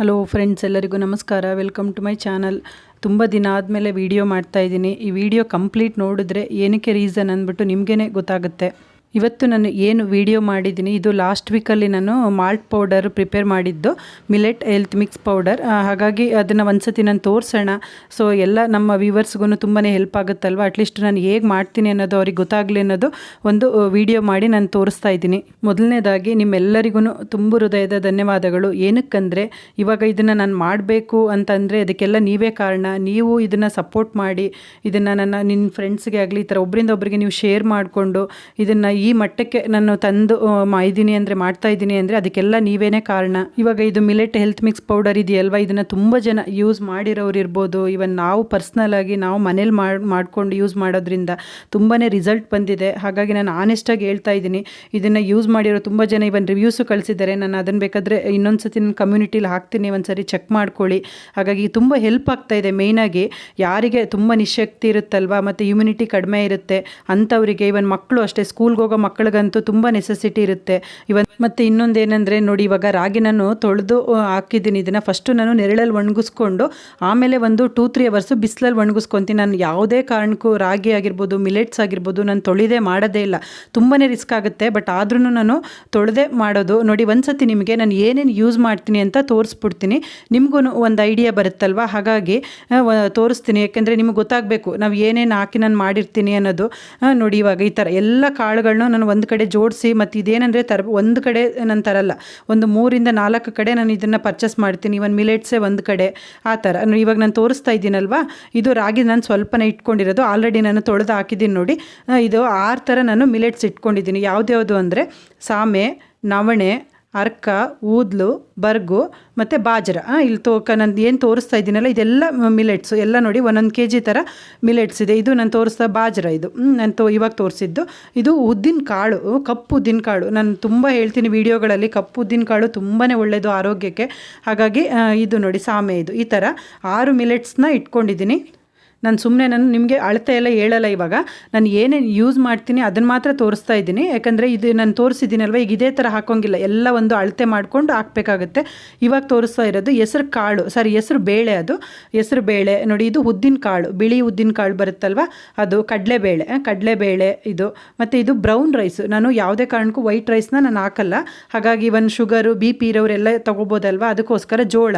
Hello friends ಎಲ್ಲರಿಗೂ ನಮಸ್ಕಾರ. Welcome to my channel ತುಂಬ ದಿನ ಆದಮೇಲೆ ವಿಡಿಯೋ ಮಾಡ್ತಾ ಇದ್ದೀನಿ. ಈ ವಿಡಿಯೋ ಕಂಪ್ಲೀಟ್ ನೋಡಿದ್ರೆ ಏನಕ್ಕೆ ರೀಸನ್ ಅಂದ್ಬಿಟ್ಟು ನಿಮಗೇ ಗೊತ್ತಾಗುತ್ತೆ. ಇವತ್ತು ನಾನು ಏನು ವಿಡಿಯೋ ಮಾಡಿದ್ದೀನಿ, ಇದು ಲಾಸ್ಟ್ ವೀಕಲ್ಲಿ ನಾನು ಮಾಲ್ಟ್ ಪೌಡರ್ ಪ್ರಿಪೇರ್ ಮಾಡಿದ್ದು ಮಿಲೆಟ್ ಹೆಲ್ತ್ ಮಿಕ್ಸ್ ಪೌಡರ್ ಹಾಗಾಗಿ ಅದನ್ನು ಒಂದ್ಸತಿ ನಾನು ತೋರಿಸೋಣ. ಸೊ ಎಲ್ಲ ನಮ್ಮ ವ್ಯೂವರ್ಸ್ಗೂ ತುಂಬಾ ಹೆಲ್ಪ್ ಆಗುತ್ತಲ್ವ? ಅಟ್ಲೀಸ್ಟ್ ನಾನು ಹೇಗೆ ಮಾಡ್ತೀನಿ ಅನ್ನೋದು ಅವ್ರಿಗೆ ಗೊತ್ತಾಗಲಿ ಅನ್ನೋದು ಒಂದು ವಿಡಿಯೋ ಮಾಡಿ ನಾನು ತೋರಿಸ್ತಾ ಇದ್ದೀನಿ. ಮೊದಲನೇದಾಗಿ ನಿಮ್ಮೆಲ್ಲರಿಗೂ ತುಂಬ ಹೃದಯದ ಧನ್ಯವಾದಗಳು. ಏನಕ್ಕಂದರೆ, ಇವಾಗ ಇದನ್ನು ನಾನು ಮಾಡಬೇಕು ಅಂತಂದರೆ ಅದಕ್ಕೆಲ್ಲ ನೀವೇ ಕಾರಣ. ನೀವು ಇದನ್ನು ಸಪೋರ್ಟ್ ಮಾಡಿ, ಇದನ್ನು ನನ್ನ ನಿನ್ನ ಫ್ರೆಂಡ್ಸ್ಗೆ ಆಗಲಿ, ಈ ಥರ ಒಬ್ಬರಿಂದ ಒಬ್ಬರಿಗೆ ನೀವು ಶೇರ್ ಮಾಡಿಕೊಂಡು, ಇದನ್ನು ಈ ಮಟ್ಟಕ್ಕೆ ನಾನು ತಂದು ಇದ್ದೀನಿ ಅಂದರೆ ಮಾಡ್ತಾ ಇದ್ದೀನಿ ಅಂದರೆ ಅದಕ್ಕೆಲ್ಲ ನೀವೇನೇ ಕಾರಣ. ಇವಾಗ ಇದು ಮಿಲೆಟ್ ಹೆಲ್ತ್ ಮಿಕ್ಸ್ ಪೌಡರ್ ಇದೆಯಲ್ವಾ? ಇದನ್ನು ತುಂಬ ಜನ ಯೂಸ್ ಮಾಡಿರೋರು ಇರ್ಬೋದು. ಇವನ್ ನಾವು ಪರ್ಸ್ನಲ್ ಆಗಿ ನಾವು ಮನೇಲಿ ಮಾಡಿ, ಮಾಡ್ಕೊಂಡು ಯೂಸ್ ಮಾಡೋದ್ರಿಂದ ತುಂಬಾ ರಿಸಲ್ಟ್ ಬಂದಿದೆ. ಹಾಗಾಗಿ ನಾನು ಆನೆಸ್ಟಾಗಿ ಹೇಳ್ತಾ ಇದ್ದೀನಿ. ಇದನ್ನು ಯೂಸ್ ಮಾಡಿರೋ ತುಂಬ ಜನ ಇವನ್ ರಿವ್ಯೂಸು ಕಳಿಸಿದ್ದಾರೆ. ನಾನು ಅದನ್ನು ಬೇಕಾದರೆ ಇನ್ನೊಂದು ಸತಿ ನನ್ನ ಕಮ್ಯುನಿಟಿಲಿ ಹಾಕ್ತೀನಿ. ಒಂದು ಸರಿ ಚೆಕ್ ಮಾಡ್ಕೊಳ್ಳಿ. ಹಾಗಾಗಿ ತುಂಬ ಹೆಲ್ಪ್ ಆಗ್ತಾ ಇದೆ ಮೇಯ್ನಾಗಿ ಯಾರಿಗೆ ತುಂಬ ನಿಶಕ್ತಿ ಇರುತ್ತಲ್ವ? ಮತ್ತು ಇಮ್ಯುನಿಟಿ ಕಡಿಮೆ ಇರುತ್ತೆ. ಅಂಥವರಿಗೆ ಇವನ್ ಮಕ್ಕಳು ಅಷ್ಟೇ ಸ್ಕೂಲ್ಗೆ ಹೋಗೋ ಮಕ್ಕಳಿಗಂತೂ ತುಂಬ ನೆಸೆಸಿಟಿ ಇರುತ್ತೆ. ಇವನ್ ಮತ್ತೆ ಇನ್ನೊಂದೇನೆಂದರೆ ನೋಡಿ ಇವಾಗ ರಾಗಿ ನಾನು ತೊಳೆದು ಹಾಕಿದ್ದೀನಿ. ಇದನ್ನು ಫಸ್ಟು ನಾನು ನೆರಳಲ್ಲಿ ಒಣಗಿಸ್ಕೊಂಡು, ಆಮೇಲೆ ಒಂದು ಟೂ ತ್ರೀ ಅವರ್ಸು ಬಿಸಿಲಲ್ಲಿ ಒಣಗಿಸ್ಕೊತೀನಿ. ನಾನು ಯಾವುದೇ ಕಾರಣಕ್ಕೂ ರಾಗಿ ಆಗಿರ್ಬೋದು ಮಿಲೆಟ್ಸ್ ಆಗಿರ್ಬೋದು, ನಾನು ತೊಳೆದೇ ಮಾಡೋದೇ ಇಲ್ಲ. ತುಂಬಾ ರಿಸ್ಕ್ ಆಗುತ್ತೆ. ಬಟ್ ಆದ್ರೂ ನಾನು ತೊಳೆದೆ ಮಾಡೋದು. ನೋಡಿ ಒಂದ್ಸತಿ ನಿಮಗೆ ನಾನು ಏನೇನು ಯೂಸ್ ಮಾಡ್ತೀನಿ ಅಂತ ತೋರಿಸ್ಬಿಡ್ತೀನಿ. ನಿಮಗೂ ಒಂದು ಐಡಿಯಾ ಬರುತ್ತಲ್ವ? ಹಾಗಾಗಿ ತೋರಿಸ್ತೀನಿ. ಯಾಕೆಂದರೆ ನಿಮಗೆ ಗೊತ್ತಾಗಬೇಕು, ನಾವು ಏನೇನು ಹಾಕಿ ನಾನು ಮಾಡಿರ್ತೀನಿ ಅನ್ನೋದು. ನೋಡಿ ಇವಾಗ ಈ ಥರ ಎಲ್ಲ ನಾನು ಒಂದು ಕಡೆ ಜೋಡಿಸಿ ಮತ್ತು ಇದೇನೆಂದರೆ ತರ, ಒಂದು ಕಡೆ ನಾನು ತರಲ್ಲ. ಒಂದು ಮೂರಿಂದ ನಾಲ್ಕು ಕಡೆ ನಾನು ಇದನ್ನು ಪರ್ಚೇಸ್ ಮಾಡ್ತೀನಿ. ಇವನ್ ಮಿಲೆಟ್ಸೇ ಒಂದು ಕಡೆ ಆ ಥರ. ಇವಾಗ ನಾನು ತೋರಿಸ್ತಾ ಇದ್ದೀನಲ್ವಾ? ಇದು ರಾಗಿ ನಾನು ಸ್ವಲ್ಪನೇ ಇಟ್ಕೊಂಡಿರೋದು. ಆಲ್ರೆಡಿ ನಾನು ತೊಳೆದು ಹಾಕಿದ್ದೀನಿ ನೋಡಿ. ಇದು ಆರು ಥರ ನಾನು ಮಿಲೆಟ್ಸ್ ಇಟ್ಕೊಂಡಿದ್ದೀನಿ. ಯಾವುದ್ಯಾವುದು ಅಂದರೆ ಸಾಮೆ, ನವಣೆ ಅರ್ಕ, ಊದ್ಲು, ಬರ್ಗು ಮತ್ತು ಬಾಜ್ರ. ಇಲ್ಲಿ ತೋಕ ನಾನು ಏನು ತೋರಿಸ್ತಾ ಇದ್ದೀನಲ್ಲ, ಇದೆಲ್ಲ ಮಿಲೆಟ್ಸು ಎಲ್ಲ ನೋಡಿ ಒಂದೊಂದು ಕೆ ಜಿ ಥರ ಮಿಲೆಟ್ಸ್ ಇದೆ. ಇದು ನಾನು ತೋರಿಸ್ತಾ ಬಾಜ್ರ ಇದು. ನಾನು ತೋ ಇವಾಗ ತೋರಿಸಿದ್ದು. ಇದು ಉದ್ದಿನ ಕಾಳು, ಕಪ್ಪು ಉದ್ದಿನ ಕಾಳು. ನಾನು ತುಂಬ ಹೇಳ್ತೀನಿ ವೀಡಿಯೋಗಳಲ್ಲಿ ಕಪ್ಪು ಉದ್ದಿನ ಕಾಳು ತುಂಬಾ ಒಳ್ಳೆಯದು ಆರೋಗ್ಯಕ್ಕೆ. ಹಾಗಾಗಿ ಇದು ನೋಡಿ ಸಾಮೆ ಇದು. ಈ ಥರ ಆರು ಮಿಲೆಟ್ಸ್ನ ಇಟ್ಕೊಂಡಿದ್ದೀನಿ. ನಾನು ಸುಮ್ಮನೆ ನಾನು ನಿಮಗೆ ಅಳತೆ ಎಲ್ಲ ಹೇಳಲ್ಲ ಇವಾಗ. ನಾನು ಏನೇನು ಯೂಸ್ ಮಾಡ್ತೀನಿ ಅದನ್ನು ಮಾತ್ರ ತೋರಿಸ್ತಾ ಇದ್ದೀನಿ. ಯಾಕಂದರೆ ಇದು ನಾನು ತೋರಿಸಿದ್ದೀನಲ್ವ, ಈಗ ಇದೇ ಥರ ಹಾಕೋಂಗಿಲ್ಲ ಎಲ್ಲ ಒಂದು ಅಳತೆ ಮಾಡಿಕೊಂಡು ಹಾಕಬೇಕಾಗುತ್ತೆ. ಇವಾಗ ತೋರಿಸ್ತಾ ಇರೋದು ಹೆಸರು ಕಾಳು ಸಾರಿ ಹೆಸರು ಬೇಳೆ ಅದು. ಹೆಸರು ಬೇಳೆ, ನೋಡಿ ಇದು ಉದ್ದಿನ ಕಾಳು, ಬಿಳಿ ಉದ್ದಿನ ಕಾಳು ಬರುತ್ತಲ್ವ, ಅದು ಕಡಲೆಬೇಳೆ ಕಡಲೆಬೇಳೆ ಇದು. ಮತ್ತು ಇದು ಬ್ರೌನ್ ರೈಸು ನಾನು ಯಾವುದೇ ಕಾರಣಕ್ಕೂ ವೈಟ್ ರೈಸ್ನ ನಾನು ಹಾಕಲ್ಲ. ಹಾಗಾಗಿ ಇವನ್ ಶುಗರು ಬಿ ಪಿ ಇರೋರೆಲ್ಲ ತೊಗೋಬೋದಲ್ವ, ಅದಕ್ಕೋಸ್ಕರ ಜೋಳ.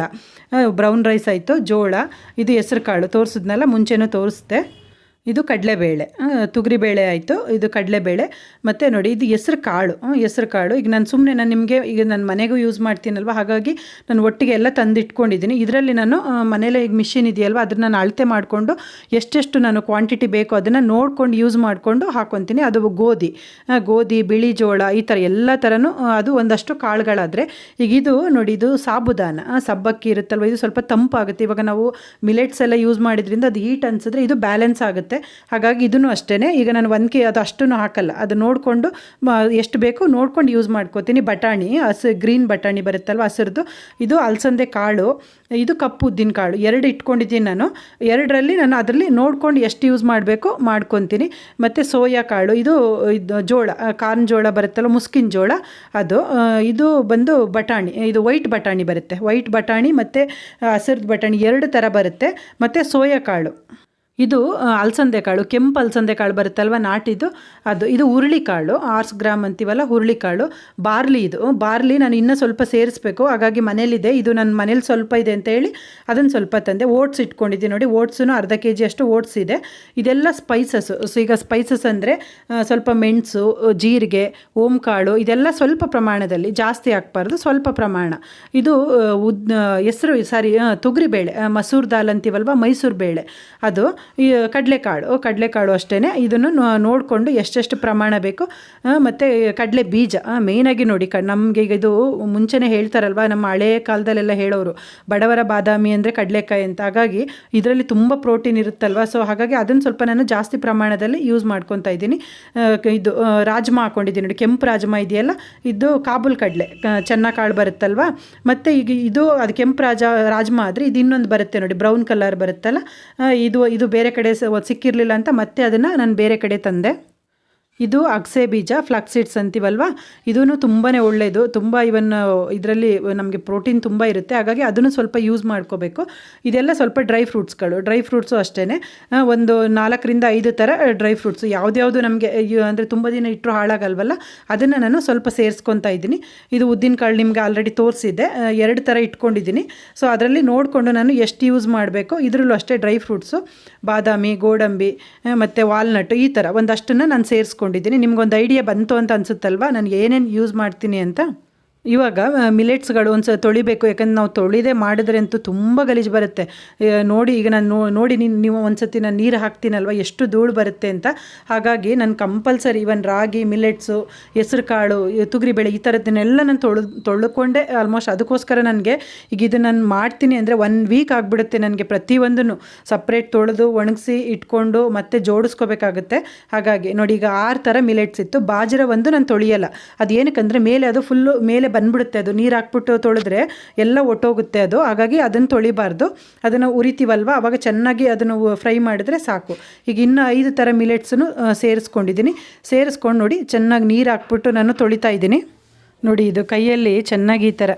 ಬ್ರೌನ್ ರೈಸ್ ಆಯಿತು, ಜೋಳ. ಇದು ಹೆಸರು ಕಾಳು, ತೋರಿಸಿದ್ನಲ್ಲ ಮುಂಚೆ. ಮುಂಚೆನೂ ತೋರಿಸ್ದೆ. ಇದು ಕಡಲೆಬೇಳೆ. ತೊಗರಿಬೇಳೆ ಆಯಿತು, ಇದು ಕಡಲೆಬೇಳೆ. ಮತ್ತು ನೋಡಿ, ಇದು ಹೆಸ್ರು ಕಾಳು. ಹೆಸ್ರು ಕಾಳು. ಈಗ ನಾನು ಸುಮ್ಮನೆ ನಾನು ನಿಮಗೆ ಈಗ ನಾನು ಮನೆಗೂ ಯೂಸ್ ಮಾಡ್ತೀನಲ್ವ? ಹಾಗಾಗಿ ನಾನು ಒಟ್ಟಿಗೆ ಎಲ್ಲ ತಂದಿಟ್ಕೊಂಡಿದ್ದೀನಿ. ಇದರಲ್ಲಿ ನಾನು ಮನೇಲೆ ಈಗ ಮಿಷಿನ್ ಇದೆಯಲ್ವ? ಅದನ್ನು ನಾನು ಅಳತೆ ಮಾಡಿಕೊಂಡು ಎಷ್ಟೆಷ್ಟು ನಾನು ಕ್ವಾಂಟಿಟಿ ಬೇಕೋ ಅದನ್ನು ನೋಡ್ಕೊಂಡು ಯೂಸ್ ಮಾಡಿಕೊಂಡು ಹಾಕ್ಕೊತೀನಿ ಅದು ಗೋಧಿ. ಗೋಧಿ, ಬಿಳಿ ಜೋಳ, ಈ ಥರ ಎಲ್ಲ ಥರನೂ ಅದು ಒಂದಷ್ಟು ಕಾಳುಗಳಾದರೆ ಈಗ ಇದು ನೋಡಿ, ಇದು ಸಾಬುದಾನ. ಸಬ್ಬಕ್ಕಿ ಇರುತ್ತಲ್ವ? ಇದು ಸ್ವಲ್ಪ ತಂಪಾಗುತ್ತೆ. ಇವಾಗ ನಾವು ಮಿಲೆಟ್ಸ್ ಎಲ್ಲ ಯೂಸ್ ಮಾಡಿದ್ರಿಂದ ಅದು ಹೀಟ್ ಅನಿಸಿದ್ರೆ ಇದು ಬ್ಯಾಲೆನ್ಸ್ ಆಗುತ್ತೆ. ಹಾಗಾಗಿ ಇದನ್ನು ಅಷ್ಟೇ ಈಗ ನಾನು ಒಂದು ಕೆ ಅದು ಅಷ್ಟನ್ನು ಹಾಕಲ್ಲ. ಅದು ನೋಡಿಕೊಂಡು ಎಷ್ಟು ಬೇಕು ನೋಡ್ಕೊಂಡು ಯೂಸ್ ಮಾಡ್ಕೋತೀನಿ. ಬಟಾಣಿ, ಹಸಿ ಗ್ರೀನ್ ಬಟಾಣಿ ಬರುತ್ತಲ್ವ ಹಸಿರ್ದು. ಇದು ಅಲಸಂದೆ ಕಾಳು, ಇದು ಕಪ್ಪು ಉದ್ದಿನ ಕಾಳು. ಎರಡು ಇಟ್ಕೊಂಡಿದ್ದೀನಿ ನಾನು. ಎರಡರಲ್ಲಿ ನಾನು ಅದರಲ್ಲಿ ನೋಡ್ಕೊಂಡು ಎಷ್ಟು ಯೂಸ್ ಮಾಡಬೇಕು ಮಾಡ್ಕೊತೀನಿ. ಮತ್ತು ಸೋಯಾ ಕಾಳು, ಇದು ಇದು ಜೋಳ ಕಾರ್ನ್ ಜೋಳ ಬರುತ್ತಲ್ಲ, ಮುಸ್ಕಿನ ಜೋಳ, ಅದು ಇದು ಬಂದು ಬಟಾಣಿ, ಇದು ವೈಟ್ ಬಟಾಣಿ ಬರುತ್ತೆ. ವೈಟ್ ಬಟಾಣಿ ಮತ್ತು ಹಸಿರ್ದು ಬಟಾಣಿ ಎರಡು ಥರ ಬರುತ್ತೆ. ಮತ್ತು ಸೋಯಾ ಕಾಳು. ಇದು ಅಲಸಂದೆ ಕಾಳು ಕೆಂಪು ಅಲಸಂದೆ ಕಾಳು ಬರುತ್ತಲ್ವ ನಾಟಿದ್ದು? ಅದು, ಇದು ಹುರುಳಿಕಾಳು, ಆರ್ಸ್ ಗ್ರಾಮ್ ಅಂತೀವಲ್ಲ, ಹುರುಳಿಕಾಳು, ಬಾರ್ಲಿ ಇದು. ಬಾರ್ಲಿ ನಾನು ಇನ್ನೂ ಸ್ವಲ್ಪ ಸೇರಿಸ್ಬೇಕು, ಹಾಗಾಗಿ ಮನೇಲಿದೆ, ಇದು ನನ್ನ ಮನೇಲಿ ಸ್ವಲ್ಪ ಇದೆ ಅಂತ ಹೇಳಿ ಅದನ್ನು ಸ್ವಲ್ಪ ತಂದೆ, ಓಟ್ಸ್ ಇಟ್ಕೊಂಡಿದ್ದೀನಿ ನೋಡಿ ಓಟ್ಸೂ ಅರ್ಧ ಕೆ ಜಿ ಅಷ್ಟು ಓಟ್ಸ್ ಇದೆ. ಇದೆಲ್ಲ ಸ್ಪೈಸಸ್ಸು ಸೊ ಈಗ ಸ್ಪೈಸಸ್ ಅಂದರೆ ಸ್ವಲ್ಪ ಮೆಣಸು, ಜೀರಿಗೆ, ಓಂಕಾಳು, ಇದೆಲ್ಲ ಸ್ವಲ್ಪ ಪ್ರಮಾಣದಲ್ಲಿ, ಜಾಸ್ತಿ ಹಾಕ್ಬಾರ್ದು, ಸ್ವಲ್ಪ ಪ್ರಮಾಣ. ಇದು ಉದ್ ಹೆಸರು, ಸಾರಿ ತೊಗರಿಬೇಳೆ ಮಸೂರ್ ದಾಲ್ ಅಂತೀವಲ್ವ ಮೈಸೂರು ಬೇಳೆ ಅದು ಕಡಲೆಕಾಳು ಕಡಲೆಕಾಳು ಅಷ್ಟೇ ಇದನ್ನು ನೋಡಿಕೊಂಡು ಎಷ್ಟೆಷ್ಟು ಪ್ರಮಾಣ ಬೇಕು. ಮತ್ತು ಕಡಲೆ ಬೀಜ ಮೇಯ್ನಾಗಿ ನೋಡಿ. ಕ, ನಮಗೆ ಇದು ಮುಂಚೆನೇ ಹೇಳ್ತಾರಲ್ವ, ನಮ್ಮ ಹಳೆಯ ಕಾಲದಲ್ಲೆಲ್ಲ ಹೇಳೋರು, ಬಡವರ ಬಾದಾಮಿ ಅಂದರೆ ಕಡಲೆಕಾಯಿ ಅಂತ. ಹಾಗಾಗಿ ಇದರಲ್ಲಿ ತುಂಬ ಪ್ರೋಟೀನ್ ಇರುತ್ತಲ್ವ? ಸೊ ಹಾಗಾಗಿ ಅದನ್ನು ಸ್ವಲ್ಪ ನಾನು ಜಾಸ್ತಿ ಪ್ರಮಾಣದಲ್ಲಿ ಯೂಸ್ ಮಾಡ್ಕೊತಾ ಇದ್ದೀನಿ. ಇದು ರಾಜ್ಮಾ ಹಾಕ್ಕೊಂಡಿದ್ದೀನಿ ನೋಡಿ, ಕೆಂಪು ರಾಜ್ಮಾ ಇದೆಯಲ್ಲ, ಇದು ಕಾಬೂಲ್ ಕಡಲೆ ಚೆನ್ನಾಗಿ ಕಾಳು ಬರುತ್ತಲ್ವ? ಮತ್ತು ಈಗ ಇದು, ಅದು ಕೆಂಪು ರಾಜ, ರಾಜ್ಮಾ ಆದರೆ ಇದು ಇನ್ನೊಂದು ಬರುತ್ತೆ ನೋಡಿ, ಬ್ರೌನ್ ಕಲರ್ ಬರುತ್ತಲ್ಲ? ಇದು ಇದು ಬೇರೆ ಕಡೆ ಸಿಕ್ಕಿರಲಿಲ್ಲ ಅಂತ ಮತ್ತೆ ಅದನ್ನು ನಾನು ಬೇರೆ ಕಡೆ ತಂದೆ. ಇದು ಅಗಸೆ ಬೀಜ, ಫ್ಲಾಕ್ಸ್ ಸೀಡ್ಸ್ ಅಂತೀವಲ್ವ? ಇದೂ ತುಂಬಾ ಒಳ್ಳೆಯದು ತುಂಬ ಇವನ್ ಇದರಲ್ಲಿ ನಮಗೆ ಪ್ರೋಟೀನ್ ತುಂಬ ಇರುತ್ತೆ. ಹಾಗಾಗಿ ಅದನ್ನು ಸ್ವಲ್ಪ ಯೂಸ್ ಮಾಡ್ಕೋಬೇಕು. ಇದೆಲ್ಲ ಸ್ವಲ್ಪ ಡ್ರೈ ಫ್ರೂಟ್ಸ್ಗಳು. ಡ್ರೈ ಫ್ರೂಟ್ಸು ಅಷ್ಟೇ ಒಂದು ನಾಲ್ಕರಿಂದ ಐದು ಥರ ಡ್ರೈ ಫ್ರೂಟ್ಸು. ಯಾವ್ದ್ಯಾವುದು ನಮಗೆ ಅಂದರೆ ತುಂಬ ದಿನ ಇಟ್ಟರು ಹಾಳಾಗಲ್ವಲ್ಲ, ಅದನ್ನು ನಾನು ಸ್ವಲ್ಪ ಸೇರಿಸ್ಕೊತಾ ಇದ್ದೀನಿ. ಇದು ಉದ್ದಿನ ಕಾಳು ನಿಮಗೆ ಆಲ್ರೆಡಿ ತೋರಿಸಿದ್ದೆ. ಎರಡು ಥರ ಇಟ್ಕೊಂಡಿದ್ದೀನಿ. ಸೊ ಅದರಲ್ಲಿ ನೋಡಿಕೊಂಡು ನಾನು ಎಷ್ಟು ಯೂಸ್ ಮಾಡಬೇಕು. ಇದರಲ್ಲೂ ಅಷ್ಟೇ ಡ್ರೈ ಫ್ರೂಟ್ಸು. ಬಾದಾಮಿ, ಗೋಡಂಬಿ ಮತ್ತು ವಾಲ್ನಟ್ ಈ ಥರ ಒಂದಷ್ಟನ್ನು ನಾನು ಸೇರಿಸ್ಕೊಂಡಿದ್ದೀನಿ ನಿಮ್ಗೊಂದು ಐಡಿಯಾ ಬಂತು ಅಂತ ಅನ್ಸುತ್ತಲ್ವಾ? ನಾನು ಏನೇನು ಯೂಸ್ ಮಾಡ್ತೀನಿ ಅಂತ? ಇವಾಗ ಮಿಲೆಟ್ಸ್ಗಳು ಒಂದು ಸಲ ತೊಳಿಬೇಕು. ಯಾಕಂದ್ರೆ ನಾವು ತೊಳಿದೇ ಮಾಡಿದ್ರೆ ಅಂತೂ ತುಂಬ ಗಲೀಜು ಬರುತ್ತೆ. ನೋಡಿ, ಈಗ ನಾನು ನೋಡಿ ನೀನು, ನೀವು ಒಂದು ಸತಿ ನಾನು ನೀರು ಹಾಕ್ತೀನಲ್ವ? ಎಷ್ಟು ಧೂಳು ಬರುತ್ತೆ ಅಂತ. ಹಾಗಾಗಿ ನಾನು ಕಂಪಲ್ಸರಿ ಇವನ್ ರಾಗಿ ಮಿಲೆಟ್ಸು ಹೆಸ್ರು ಕಾಳು ತೊಗರಿಬೇಳೆ ಈ ಥರದ್ದನ್ನೆಲ್ಲ ನಾನು ತೊಳೆದು ತೊಳ್ಕೊಂಡೆ. ಆಲ್ಮೋಸ್ಟ್ ಅದಕ್ಕೋಸ್ಕರ ನನಗೆ ಈಗ ಇದು ನಾನು ಮಾಡ್ತೀನಿ ಅಂದರೆ ಒನ್ ವೀಕ್ ಆಗಿಬಿಡುತ್ತೆ ನನಗೆ ಪ್ರತಿಯೊಂದನ್ನು. ಸಪ್ರೇಟ್ ತೊಳೆದು ಒಣಗಿಸಿ ಇಟ್ಕೊಂಡು ಮತ್ತೆ ಜೋಡಿಸ್ಕೋಬೇಕಾಗುತ್ತೆ. ಹಾಗಾಗಿ ನೋಡಿ, ಈಗ ಆರು ಥರ ಮಿಲೆಟ್ಸ್ ಇತ್ತು. ಬಾಜರ ಒಂದು ನಾನು ತೊಳೆಯಲ್ಲ. ಅದು ಏನಕ್ಕಂದರೆ ಮೇಲೆ ಅದು ಫುಲ್ಲು ಮೇಲೆ ಬಂದ್ಬಿಡುತ್ತೆ ಅದು. ನೀರು ಹಾಕ್ಬಿಟ್ಟು ತೊಳೆದ್ರೆ ಎಲ್ಲ ಒಟ್ಟೋಗುತ್ತೆ ಅದು. ಹಾಗಾಗಿ ಅದನ್ನು ತೊಳಿಬಾರ್ದು. ಅದನ್ನು ಉರಿತೀವಲ್ವ? ಆವಾಗ ಚೆನ್ನಾಗಿ ಅದನ್ನು ಫ್ರೈ ಮಾಡಿದ್ರೆ ಸಾಕು. ಈಗ ಇನ್ನೂ ಐದು ಥರ ಮಿಲೆಟ್ಸನ್ನು ಸೇರಿಸ್ಕೊಂಡಿದ್ದೀನಿ. ಸೇರಿಸ್ಕೊಂಡು ನೋಡಿ, ಚೆನ್ನಾಗಿ ನೀರು ಹಾಕ್ಬಿಟ್ಟು ನಾನು ತೊಳಿತಾ ಇದ್ದೀನಿ. ನೋಡಿ, ಇದು ಕೈಯಲ್ಲಿ ಚೆನ್ನಾಗಿ ಈ ಥರ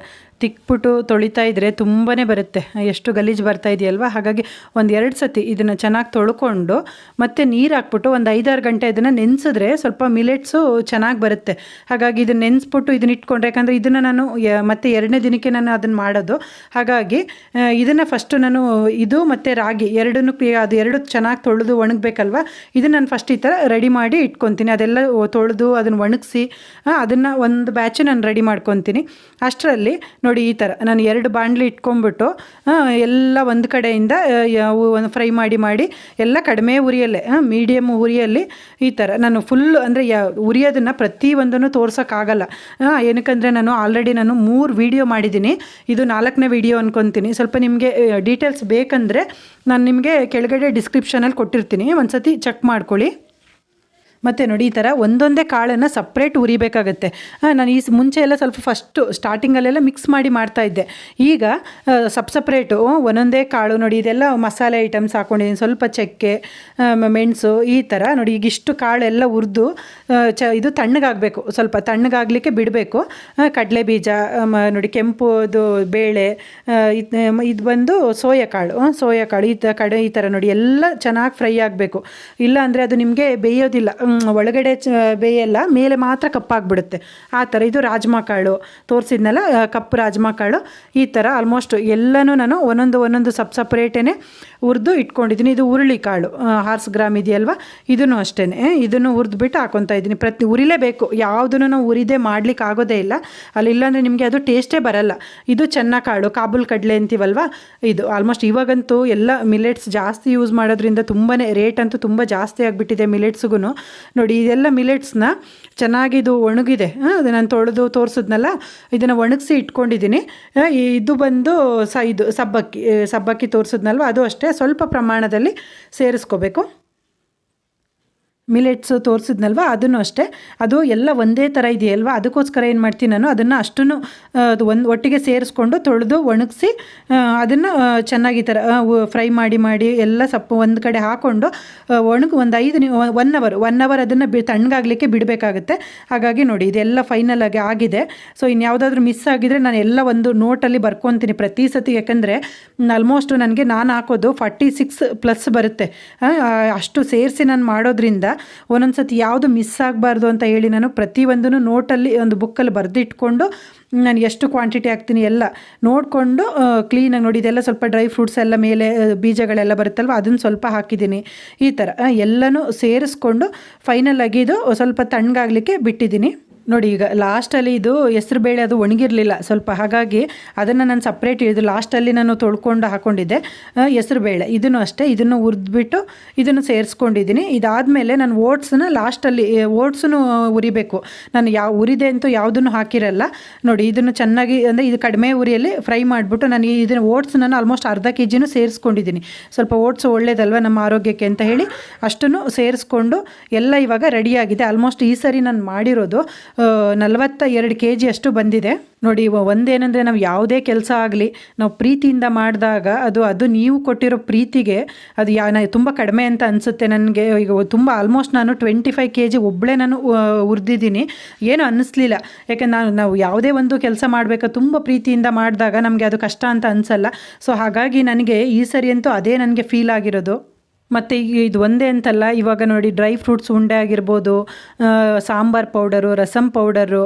ತಿಕ್ಬಿಟ್ಟು ತೊಳಿತಾ ಇದ್ದರೆ ತುಂಬಾ ಬರುತ್ತೆ. ಎಷ್ಟು ಗಲೀಜು ಬರ್ತಾ ಇದೆಯಲ್ವ? ಹಾಗಾಗಿ ಒಂದು ಎರಡು ಸತಿ ಇದನ್ನು ಚೆನ್ನಾಗಿ ತೊಳ್ಕೊಂಡು ಮತ್ತೆ ನೀರು ಹಾಕ್ಬಿಟ್ಟು ಒಂದು ಐದಾರು ಗಂಟೆ ಇದನ್ನು ನೆನೆಸಿದ್ರೆ ಸ್ವಲ್ಪ ಮಿಲೆಟ್ಸು ಚೆನ್ನಾಗಿ ಬರುತ್ತೆ. ಹಾಗಾಗಿ ಇದನ್ನು ನೆನೆಸ್ಬಿಟ್ಟು ಇದನ್ನ ಇಟ್ಕೊಂಡ್ರೆ, ಯಾಕಂದರೆ ಇದನ್ನು ನಾನು ಮತ್ತೆ ಎರಡನೇ ದಿನಕ್ಕೆ ನಾನು ಅದನ್ನು ಮಾಡೋದು. ಹಾಗಾಗಿ ಇದನ್ನು ಫಸ್ಟು ನಾನು ಇದು ಮತ್ತು ರಾಗಿ ಎರಡನ್ನೂ ಅದು ಎರಡು ಚೆನ್ನಾಗಿ ತೊಳೆದು ಒಣಗಬೇಕಲ್ವ? ಇದನ್ನು ನಾನು ಫಸ್ಟ್ ಈ ಥರ ರೆಡಿ ಮಾಡಿ ಇಟ್ಕೊತೀನಿ. ಅದೆಲ್ಲ ತೊಳೆದು ಅದನ್ನು ಒಣಗಿಸಿ ಅದನ್ನು ಒಂದು ಬ್ಯಾಚು ನಾನು ರೆಡಿ ಮಾಡ್ಕೊತೀನಿ. ಅಷ್ಟರಲ್ಲಿ ನೋಡಿ ಈ ಥರ ನಾನು ಎರಡು ಬಾಣಲಿ ಇಟ್ಕೊಂಡ್ಬಿಟ್ಟು ಎಲ್ಲ ಒಂದು ಕಡೆಯಿಂದ ಒಂದು ಫ್ರೈ ಮಾಡಿ ಮಾಡಿ, ಎಲ್ಲ ಕಡಿಮೆ ಉರಿಯಲ್ಲೇ ಮೀಡಿಯಮ್ ಉರಿಯಲ್ಲಿ ಈ ಥರ ನಾನು ಫುಲ್ ಅಂದರೆ ಯಾ, ಉರಿಯೋದನ್ನು ಪ್ರತಿಯೊಂದನ್ನು ತೋರ್ಸೋಕ್ಕಾಗಲ್ಲ. ಏನಕ್ಕಂದರೆ ನಾನು ಆಲ್ರೆಡಿ ನಾನು ಮೂರು ವೀಡಿಯೋ ಮಾಡಿದ್ದೀನಿ. ಇದು ನಾಲ್ಕನೇ ವೀಡಿಯೋ ಅನ್ಕೊತೀನಿ. ಸ್ವಲ್ಪ ನಿಮಗೆ ಡೀಟೇಲ್ಸ್ ಬೇಕಂದರೆ ನಾನು ನಿಮಗೆ ಕೆಳಗಡೆ ಡಿಸ್ಕ್ರಿಪ್ಷನಲ್ಲಿ ಕೊಟ್ಟಿರ್ತೀನಿ. ಒಂದು ಸತಿ ಚೆಕ್ ಮಾಡ್ಕೊಳ್ಳಿ. ಮತ್ತು ನೋಡಿ ಈ ಥರ ಒಂದೊಂದೇ ಕಾಳನ್ನು ಸಪ್ರೇಟ್ ಉರಿಬೇಕಾಗತ್ತೆ ನಾನು ಈ ಮುಂಚೆ ಎಲ್ಲ ಸ್ವಲ್ಪ ಫಸ್ಟು ಸ್ಟಾರ್ಟಿಂಗಲ್ಲೆಲ್ಲ ಮಿಕ್ಸ್ ಮಾಡಿ ಮಾಡ್ತಾ ಇದ್ದೆ. ಈಗ ಸಪ್ ಸಪ್ರೇಟು ಒಂದೊಂದೇ ಕಾಳು ನೋಡಿ ಇದೆಲ್ಲ ಮಸಾಲೆ ಐಟಮ್ಸ್ ಹಾಕ್ಕೊಂಡಿದ್ದೀನಿ ಸ್ವಲ್ಪ ಚಕ್ಕೆ ಮೆಣಸು ಈ ಥರ ನೋಡಿ ಈಗ ಇಷ್ಟು ಕಾಳೆಲ್ಲ ಹುರಿದು ಚ ಇದು ತಣ್ಣಗಾಗಬೇಕು. ಸ್ವಲ್ಪ ತಣ್ಣಗಾಗಲಿಕ್ಕೆ ಬಿಡಬೇಕು. ಕಡಲೆ ಬೀಜ ನೋಡಿ ಕೆಂಪುದು ಬೇಳೆ ಇದು ಬಂದು ಸೋಯಾ ಕಾಳು ಆ, ಸೋಯಾ ಕಾಳು ಈ ಥರ ಕಡೆ ಈ ಥರ ನೋಡಿ ಎಲ್ಲ ಚೆನ್ನಾಗಿ ಫ್ರೈ ಆಗಬೇಕು. ಇಲ್ಲ ಅಂದರೆ ಅದು ನಿಮಗೆ ಬೇಯೋದಿಲ್ಲ. ಒಳಗಡೆ ಚ ಬೇಯಲ್ಲ ಮೇಲೆ ಮಾತ್ರ ಕಪ್ಪಾಗ್ಬಿಡುತ್ತೆ. ಆ ಥರ ಇದು ರಾಜ್ಮಾ ಕಾಳು ತೋರಿಸಿದ್ನಲ್ಲ ಕಪ್ಪು ರಾಜ್ಮಾ ಕಾಳು. ಈ ಥರ ಆಲ್ಮೋಸ್ಟ್ ಎಲ್ಲನೂ ನಾನು ಒಂದೊಂದು ಒಂದೊಂದು ಸಪ್ ಸಪ್ರೇಟೇ ಹುರಿದು ಇಟ್ಕೊಂಡಿದ್ದೀನಿ. ಇದು ಹುರುಳಿ ಕಾಳು ಹಾರ್ಸ್ ಗ್ರಾಮ್ ಇದೆಯಲ್ವ? ಇದನ್ನು ಅಷ್ಟೇ ಇದನ್ನು ಹುರಿದ್ಬಿಟ್ಟು ಹಾಕೊತಾ ಇದ್ದೀನಿ. ಪ್ರತಿ ಉರಿಲೇಬೇಕು. ಯಾವುದನ್ನು ನಾವು ಉರಿದೇ ಮಾಡ್ಲಿಕ್ಕೆ ಆಗೋದೇ ಇಲ್ಲ. ಅಲ್ಲಿ ಇಲ್ಲಾಂದರೆ ನಿಮಗೆ ಅದು ಟೇಸ್ಟೇ ಬರಲ್ಲ. ಇದು ಚೆನ್ನ ಕಾಳು, ಕಾಬೂಲ್ ಕಡಲೆ ಅಂತೀವಲ್ವ? ಇದು ಆಲ್ಮೋಸ್ಟ್ ಇವಾಗಂತೂ ಎಲ್ಲ ಮಿಲೆಟ್ಸ್ ಜಾಸ್ತಿ ಯೂಸ್ ಮಾಡೋದ್ರಿಂದ ತುಂಬಾ ರೇಟ್ ಅಂತೂ ತುಂಬ ಜಾಸ್ತಿ ಆಗಿಬಿಟ್ಟಿದೆ ಮಿಲೆಟ್ಸ್ಗೂ ನೋಡಿ, ಇದೆಲ್ಲ ಮಿಲೆಟ್ಸ್ನ ಚೆನ್ನಾಗಿ ಇದು ಒಣಗಿದೆ. ಅದು ನಾನು ತೊಳೆದು ತೋರಿಸಿದ್ನಲ್ಲ, ಇದನ್ನು ಒಣಗಿಸಿ ಇಟ್ಕೊಂಡಿದ್ದೀನಿ. ಇದು ಬಂದು ಸ, ಇದು ಸಬ್ಬಕ್ಕಿ ಸಬ್ಬಕ್ಕಿ ತೋರಿಸಿದ್ನಲ್ವ, ಅದು ಅಷ್ಟೇ. ಸ್ವಲ್ಪ ಪ್ರಮಾಣದಲ್ಲಿ ಸೇರಿಸ್ಕೋಬೇಕು. ಮಿಲೆಟ್ಸು ತೋರಿಸಿದ್ನಲ್ವ? ಅದನ್ನು ಅಷ್ಟೇ. ಅದು ಎಲ್ಲ ಒಂದೇ ಥರ ಇದೆಯಲ್ವ? ಅದಕ್ಕೋಸ್ಕರ ಏನು ಮಾಡ್ತೀನಿ ನಾನು? ಅದನ್ನು ಅಷ್ಟನ್ನು ಅದು ಒಂದು ಒಟ್ಟಿಗೆ ಸೇರಿಸ್ಕೊಂಡು ತೊಳೆದು ಒಣಗಿಸಿ ಅದನ್ನು ಚೆನ್ನಾಗಿ ಥರ ಫ್ರೈ ಮಾಡಿ ಮಾಡಿ ಎಲ್ಲ ಸಪ್ಪ ಒಂದು ಕಡೆ ಹಾಕ್ಕೊಂಡು ಒಣಗಿ ಒಂದು ಐದು ನಿ ಒನ್ ಅವರ್ ಒನ್ ಅವರ್ ಅದನ್ನು ಬಿ, ತಣ್ಣಗಾಗಲಿಕ್ಕೆ ಬಿಡಬೇಕಾಗುತ್ತೆ. ಹಾಗಾಗಿ ನೋಡಿ, ಇದೆಲ್ಲ ಫೈನಲ್ ಆಗಿ ಆಗಿದೆ. ಸೊ ಇನ್ಯಾವುದಾದ್ರೂ ಮಿಸ್ ಆಗಿದ್ರೆ ನಾನು ಎಲ್ಲ ಒಂದು ನೋಟಲ್ಲಿ ಬರ್ಕೊತೀನಿ ಪ್ರತಿ ಸತಿ. ಯಾಕಂದರೆ ಆಲ್ಮೋಸ್ಟ್ ನನಗೆ ನಾನು ಹಾಕೋದು ಫಾರ್ಟಿ ಸಿಕ್ಸ್ ಪ್ಲಸ್ ಬರುತ್ತೆ ಅಷ್ಟು ಸೇರಿಸಿ ನಾನು ಮಾಡೋದ್ರಿಂದ ಒಂದೊಂದು ಸತಿ ಯಾವುದು ಮಿಸ್ ಆಗಬಾರ್ದು ಅಂತ ಹೇಳಿ ನಾನು ಪ್ರತಿಯೊಂದನ್ನು ನೋಟಲ್ಲಿ ಒಂದು ಬುಕ್ಕಲ್ಲಿ ಬರೆದಿಟ್ಕೊಂಡು, ನಾನು ಎಷ್ಟು ಕ್ವಾಂಟಿಟಿ ಹಾಕ್ತೀನಿ ಎಲ್ಲ ನೋಡಿಕೊಂಡು ಕ್ಲೀನಾಗಿ ನೋಡಿ, ಇದೆಲ್ಲ ಸ್ವಲ್ಪ ಡ್ರೈ ಫ್ರೂಟ್ಸ್ ಎಲ್ಲ ಮೇಲೆ ಬೀಜಗಳೆಲ್ಲ ಬರುತ್ತಲ್ವ, ಅದನ್ನು ಸ್ವಲ್ಪ ಹಾಕಿದ್ದೀನಿ. ಈ ಥರ ಎಲ್ಲನೂ ಸೇರಿಸ್ಕೊಂಡು ಫೈನಲ್ ಆಗಿ ಇದು ಸ್ವಲ್ಪ ತಣ್ಣಗಾಗಲಿಕ್ಕೆ ಬಿಟ್ಟಿದ್ದೀನಿ. ನೋಡಿ, ಈಗ ಲಾಸ್ಟಲ್ಲಿ ಇದು ಹೆಸ್ರು ಬೇಳೆ ಅದು ಒಣಗಿರಲಿಲ್ಲ. ಸ್ವಲ್ಪ ಹಾಗಾಗಿ ಅದನ್ನು ನಾನು ಸಪ್ರೇಟ್ ಇದು ಲಾಸ್ಟಲ್ಲಿ ನಾನು ತೊಳ್ಕೊಂಡು ಹಾಕ್ಕೊಂಡಿದ್ದೆ ಹೆಸ್ರು ಬೇಳೆ. ಇದನ್ನು ಅಷ್ಟೇ, ಇದನ್ನು ಹುರಿದ್ಬಿಟ್ಟು ಇದನ್ನು ಸೇರಿಸ್ಕೊಂಡಿದ್ದೀನಿ. ಇದಾದಮೇಲೆ ನಾನು ಓಟ್ಸನ್ನ ಲಾಸ್ಟಲ್ಲಿ ಓಟ್ಸನ್ನು ಉರಿಬೇಕು. ನಾನು ಯಾವ, ಉರಿದೆ ಅಂತೂ ಯಾವುದನ್ನು ಹಾಕಿರಲ್ಲ. ನೋಡಿ, ಇದನ್ನು ಚೆನ್ನಾಗಿ, ಅಂದರೆ ಇದು ಕಡಿಮೆ ಉರಿಯಲ್ಲಿ ಫ್ರೈ ಮಾಡಿಬಿಟ್ಟು ನಾನು ಇದನ್ನು ಓಟ್ಸ್ ನಾನು ಆಲ್ಮೋಸ್ಟ್ ಅರ್ಧ ಕೆ ಜಿನೂ ಸೇರಿಸ್ಕೊಂಡಿದ್ದೀನಿ. ಸ್ವಲ್ಪ ಓಟ್ಸ್ ಒಳ್ಳೇದಲ್ವ ನಮ್ಮ ಆರೋಗ್ಯಕ್ಕೆ ಅಂತ ಹೇಳಿ ಅಷ್ಟನ್ನು ಸೇರಿಸ್ಕೊಂಡು ಎಲ್ಲ ಇವಾಗ ರೆಡಿಯಾಗಿದೆ ಆಲ್ಮೋಸ್ಟ್ ಈ ಸರಿ ನಾನು ಮಾಡಿರೋದು. ನಲವತ್ತ ಎರಡು ಕೆ ಜಿ ಅಷ್ಟು ಬಂದಿದೆ. ನೋಡಿ ಒಂದೇನೆಂದರೆ ನಾವು ಯಾವುದೇ ಕೆಲಸ ಆಗಲಿ, ನಾವು ಪ್ರೀತಿಯಿಂದ ಮಾಡಿದಾಗ ಅದು ಅದು ನೀವು ಕೊಟ್ಟಿರೋ ಪ್ರೀತಿಗೆ ಅದು ಯಾ ತುಂಬ ಕಡಿಮೆ ಅಂತ ಅನಿಸುತ್ತೆ ನನಗೆ. ಈಗ ತುಂಬ ಆಲ್ಮೋಸ್ಟ್ ನಾನು ಟ್ವೆಂಟಿ ಫೈವ್ ಕೆ ಜಿ ಒಬ್ಬಳೇ ನಾನು ಹುರಿದಿದ್ದೀನಿ ಏನೂ ಅನ್ನಿಸ್ಲಿಲ್ಲ ಯಾಕೆ ನಾನು, ನಾವು ಯಾವುದೇ ಒಂದು ಕೆಲಸ ಮಾಡಬೇಕು, ತುಂಬ ಪ್ರೀತಿಯಿಂದ ಮಾಡಿದಾಗ ನಮಗೆ ಅದು ಕಷ್ಟ ಅಂತ ಅನಿಸಲ್ಲ. ಸೊ ಹಾಗಾಗಿ ನನಗೆ ಈ ಸರಿ ಅಂತೂ ಅದೇ ನನಗೆ ಫೀಲ್ ಆಗಿರೋದು. ಮತ್ತು ಇದು ಒಂದೇ ಅಂತಲ್ಲ, ಇವಾಗ ನೋಡಿ ಡ್ರೈ ಫ್ರೂಟ್ಸ್ ಉಂಡೆ ಆಗಿರ್ಬೋದು ಸಾಂಬಾರ್ ಪೌಡರು ರಸಮ್ ಪೌಡರು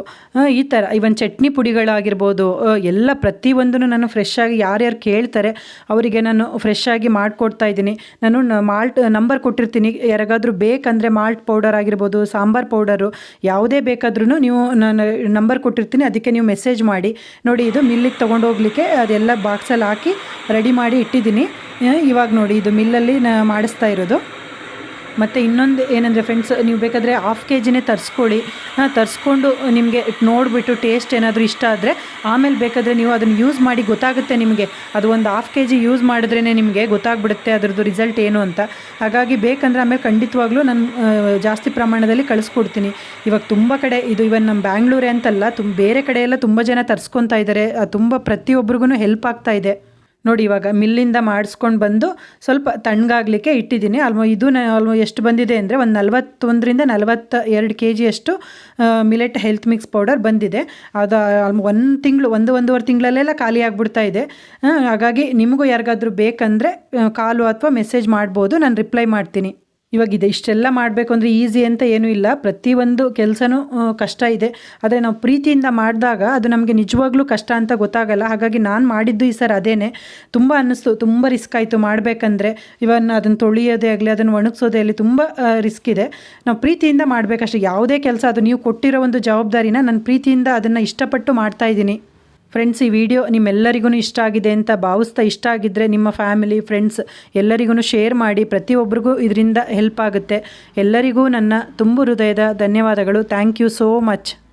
ಈ ಥರ ಇವನ್ ಚಟ್ನಿ ಪುಡಿಗಳಾಗಿರ್ಬೋದು ಎಲ್ಲ ಪ್ರತಿಯೊಂದನ್ನು ನಾನು ಫ್ರೆಶ್ ಆಗಿ ಯಾರ್ಯಾರು ಕೇಳ್ತಾರೆ, ಅವರಿಗೆ ನಾನು ಫ್ರೆಶ್ ಆಗಿ ಮಾಡಿಕೊಡ್ತಾ ಇದ್ದೀನಿ. ನಾನು ಮಾಲ್ಟ್ ನಂಬರ್ ಕೊಟ್ಟಿರ್ತೀನಿ, ಯಾರಿಗಾದರೂ ಬೇಕಂದರೆ ಮಾಲ್ಟ್ ಪೌಡರ್ ಆಗಿರ್ಬೋದು, ಸಾಂಬಾರ್ ಪೌಡರು ಯಾವುದೇ ಬೇಕಾದ್ರೂ ನೀವು ನಾನು ನಂಬರ್ ಕೊಟ್ಟಿರ್ತೀನಿ, ಅದಕ್ಕೆ ನೀವು ಮೆಸೇಜ್ ಮಾಡಿ. ನೋಡಿ ಇದು ಮಿಲ್ಲಿಗೆ ತೊಗೊಂಡೋಗ್ಲಿಕ್ಕೆ ಅದೆಲ್ಲ ಬಾಕ್ಸಲ್ಲಿ ಹಾಕಿ ರೆಡಿ ಮಾಡಿ ಇಟ್ಟಿದ್ದೀನಿ. ಇವಾಗ ನೋಡಿ, ಇದು ಮಿಲ್ಲಲ್ಲಿ ನಾ ಮಾಡಿಸ್ತಾ ಇರೋದು. ಮತ್ತು ಇನ್ನೊಂದು ಏನಂದರೆ ಫ್ರೆಂಡ್ಸ್ ನೀವು ಬೇಕಾದರೆ ಹಾಫ್ ಕೆ ಜಿನೇ ತರಿಸ್ಕೊಳ್ಳಿ ತರಿಸ್ಕೊಂಡು ನಿಮಗೆ ನೋಡಿಬಿಟ್ಟು ಟೇಸ್ಟ್ ಏನಾದರೂ ಇಷ್ಟ ಆದರೆ, ಆಮೇಲೆ ಬೇಕಾದರೆ ನೀವು ಅದನ್ನು ಯೂಸ್ ಮಾಡಿ ಗೊತ್ತಾಗುತ್ತೆ ನಿಮಗೆ. ಅದು ಒಂದು ಹಾಫ್ ಕೆ ಜಿ ಯೂಸ್ ಮಾಡಿದ್ರೇ ನಿಮಗೆ ಗೊತ್ತಾಗ್ಬಿಡುತ್ತೆ ಅದರದ್ದು ರಿಸಲ್ಟ್ ಏನು ಅಂತ. ಹಾಗಾಗಿ ಬೇಕಂದರೆ ಆಮೇಲೆ ಖಂಡಿತವಾಗ್ಲೂ ನಾನು ಜಾಸ್ತಿ ಪ್ರಮಾಣದಲ್ಲಿ ಕಳಿಸ್ಕೊಡ್ತೀನಿ. ಇವಾಗ ತುಂಬ ಕಡೆ, ಇದು ಇವನ್ ನಮ್ಮ ಬ್ಯಾಂಗ್ಳೂರೇ ಅಂತಲ್ಲ ತುಂಬ ಬೇರೆ ಕಡೆಯೆಲ್ಲ ತುಂಬ ಜನ ತರಿಸ್ಕೊತಾ ಇದ್ದಾರೆ ತುಂಬ ಪ್ರತಿಯೊಬ್ಬರಿಗೂ ಹೆಲ್ಪ್ ಆಗ್ತಾ ಇದೆ. ನೋಡಿ ಇವಾಗ ಮಿಲ್ಲಿಂದ ಮಾಡಿಸ್ಕೊಂಡು ಬಂದು ಸ್ವಲ್ಪ ತಣ್ಣಗಾಗಲಿಕ್ಕೆ ಇಟ್ಟಿದ್ದೀನಿ. ಆಲ್ಮೋ ಇದು ಆಲ್ಮೋ ಎಷ್ಟು ಬಂದಿದೆ ಅಂದರೆ ಒಂದು ನಲ್ವತ್ತೊಂದರಿಂದ ನಲವತ್ತ ಎರಡು ಕೆ ಜಿಯಷ್ಟು ಮಿಲೆಟ್ ಹೆಲ್ತ್ ಮಿಕ್ಸ್ ಪೌಡರ್ ಬಂದಿದೆ. ಅದು ಆಲ್ಮೋ ಒಂದು ತಿಂಗಳು, ಒಂದು, ಒಂದೂವರೆ ತಿಂಗಳಲ್ಲೆಲ್ಲ ಖಾಲಿ ಆಗಿಬಿಡ್ತಾ ಇದೆ. ಹಾಗಾಗಿ ನಿಮಗೂ ಯಾರಿಗಾದರೂ ಬೇಕಂದರೆ ಕಾಲು ಅಥವಾ ಮೆಸೇಜ್ ಮಾಡ್ಬೋದು. ನಾನು ರಿಪ್ಲೈ ಮಾಡ್ತೀನಿ. ಇವಾಗ ಇದೆ. ಇಷ್ಟೆಲ್ಲ ಮಾಡಬೇಕು ಅಂದರೆ ಈಸಿ ಅಂತ ಏನೂ ಇಲ್ಲ. ಪ್ರತಿಯೊಂದು ಕೆಲಸನೂ ಕಷ್ಟ ಇದೆ. ಆದರೆ ನಾವು ಪ್ರೀತಿಯಿಂದ ಮಾಡಿದಾಗ ಅದು ನಮಗೆ ನಿಜವಾಗ್ಲೂ ಕಷ್ಟ ಅಂತ ಗೊತ್ತಾಗಲ್ಲ. ಹಾಗಾಗಿ ನಾನು ಮಾಡಿದ್ದು ಈ ಸರ್ ಅದೇನೇ. ತುಂಬ ಅನ್ನಿಸ್ತು. ತುಂಬ ರಿಸ್ಕ್ ಆಯಿತು ಮಾಡಬೇಕಂದ್ರೆ. ಇವನ್ನ ಅದನ್ನು ತೊಳೆಯೋದೇ ಆಗಲಿ ಅದನ್ನು ಒಣಗಿಸೋದೇ ಆಗಲಿ ತುಂಬ ರಿಸ್ಕ್ ಇದೆ. ನಾವು ಪ್ರೀತಿಯಿಂದ ಮಾಡಬೇಕಷ್ಟೇ. ಯಾವುದೇ ಕೆಲಸ ಅದು ನೀವು ಕೊಟ್ಟಿರೋ ಒಂದು ಜವಾಬ್ದಾರಿನ ನಾನು ಪ್ರೀತಿಯಿಂದ ಅದನ್ನು ಇಷ್ಟಪಟ್ಟು ಮಾಡ್ತಾ ಇದ್ದೀನಿ. ಫ್ರೆಂಡ್ಸ್ ಈ ವಿಡಿಯೋ ನಿಮ್ಮೆಲ್ಲರಿಗೂ ಇಷ್ಟ ಆಗಿದೆ ಅಂತ ಭಾವಿಸ್ತಾ ಇಷ್ಟ ಆಗಿದ್ದರೆ ನಿಮ್ಮ ಫ್ಯಾಮಿಲಿ ಫ್ರೆಂಡ್ಸ್ ಎಲ್ಲರಿಗೂ ಶೇರ್ ಮಾಡಿ. ಪ್ರತಿಯೊಬ್ಬರಿಗೂ ಇದರಿಂದ ಹೆಲ್ಪ್ ಆಗುತ್ತೆ. ಎಲ್ಲರಿಗೂ ನನ್ನ ತುಂಬು ಹೃದಯದ ಧನ್ಯವಾದಗಳು. Thank you so much